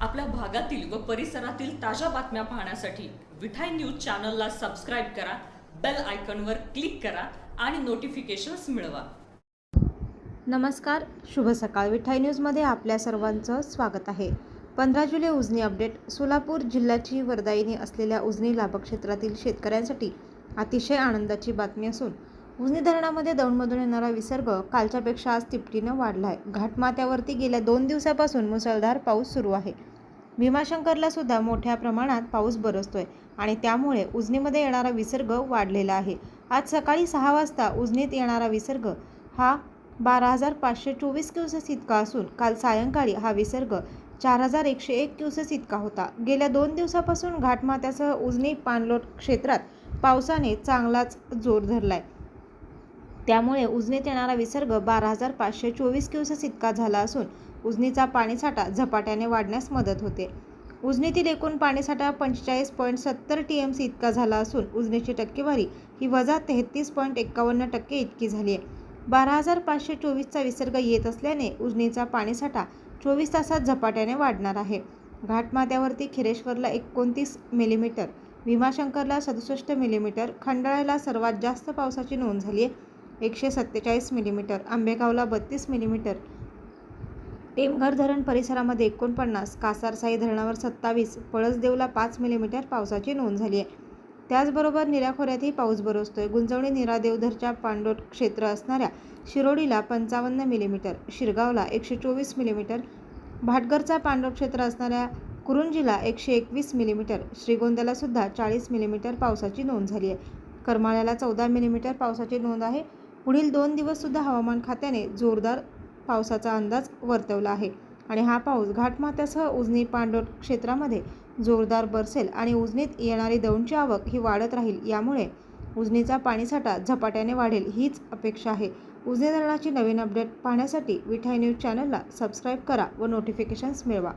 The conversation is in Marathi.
आपल्या भागातील व परिसरातील ताज्या बातम्या पाहण्यासाठी विठाई न्यूज चॅनलला सबस्क्राईब करा बेल आयकॉनवर क्लिक करा आणि नोटिफिकेशन्स मिळवा. नमस्कार शुभ सकाळ. विठाई न्यूजमध्ये आपल्या सर्वांचं स्वागत आहे. पंधरा जुलै उजनी अपडेट. सोलापूर जिल्ह्याची वरदायिनी असलेल्या उजनी लाभक्षेत्रातील शेतकऱ्यांसाठी अतिशय आनंदाची बातमी असून उजनी धरणामध्ये दौंडमधून येणारा विसर्ग कालच्यापेक्षा आज तिपटीनं वाढला आहे घाटमाथ्यावरती गेल्या दोन दिवसापासून मुसळधार पाऊस सुरू आहे. भीमाशंकरला सुद्धा मोठ्या प्रमाणात पाऊस बरसतोय आणि त्यामुळे उजनीमध्ये येणारा विसर्ग वाढलेला आहे. आज सकाळी सहा वाजता उजनीत येणारा विसर्ग हा बारा हजार पाचशे चोवीस क्युसेस इतका असून काल सायंकाळी हा विसर्ग चार हजार एकशे एक क्युसेस इतका होता. गेल्या दोन दिवसापासून घाटमाथ्यासह उजनी पाणलोट क्षेत्रात पावसाने चांगलाच जोर धरलाय. त्यामुळे उजनीत येणारा विसर्ग बारा हजार पाचशे चोवीस क्युसेस इतका झाला असून उजनीचा पाणीसाठा झपाट्याने वाढण्यास मदत होते. उजनीतील एकूण पाणीसाठा पंचेचाळीस पॉईंट सत्तर टी एम सी इतका झाला असून उजनीची टक्केवारी ही वजा तेहतीस पॉईंट एक्कावन्न टक्के इतकी झाली आहे. बारा हजार पाचशे चोवीसचा विसर्ग येत असल्याने उजनीचा पाणीसाठा चोवीस तासात झपाट्याने वाढणार आहे. घाटमाथ्यावरती खिरेश्वरला एकोणतीस मिलीमीटर भीमाशंकरला सदुसष्ट मिलीमीटर खंडाळ्याला सर्वात जास्त पावसाची नोंद झाली आहे. एकशे सत्तेचाळीस मिलीमीटर आंबेगावला बत्तीस मिलीमीटर. टेमघर धरण परिसरामध्ये एकोणपन्नास कासारसाई धरणावर सत्तावीस पळसदेवला पाच मिलीमीटर पावसाची नोंद झाली आहे. त्याचबरोबर निराखोऱ्यातही पाऊस बरसतोय. गुंजवणी निरादेवधरच्या पांडोट क्षेत्र असणाऱ्या शिरोडीला पंचावन्न मिलीमीटर शिरगावला एकशे चोवीस मिलीमीटर भाटघरचा पांडोट क्षेत्र असणाऱ्या कुरुंजीला एकशे एकवीस मिलीमीटर श्रीगोंद्याला सुद्धा चाळीस मिलीमीटर पावसाची नोंद झाली आहे. करमाळ्याला चौदा मिलीमीटर पावसाची नोंद आहे. पुढील दोन दिवससुद्धा हवामान खात्याने जोरदार पावसाचा अंदाज वर्तवला आहे. आणि हा पाऊस घाटमाथ्यासह उजनी पांडोट क्षेत्रामध्ये जोरदार बरसेल आणि उजनीत येणारी दौंडची आवक ही वाढत राहील. यामुळे उजनीचा पाणीसाठा झपाट्याने वाढेल हीच अपेक्षा आहे. उजनी धरणाची नवीन अपडेट पाहण्यासाठी विठाई न्यूज चॅनलला सबस्क्राईब करा व नोटिफिकेशन्स मिळवा.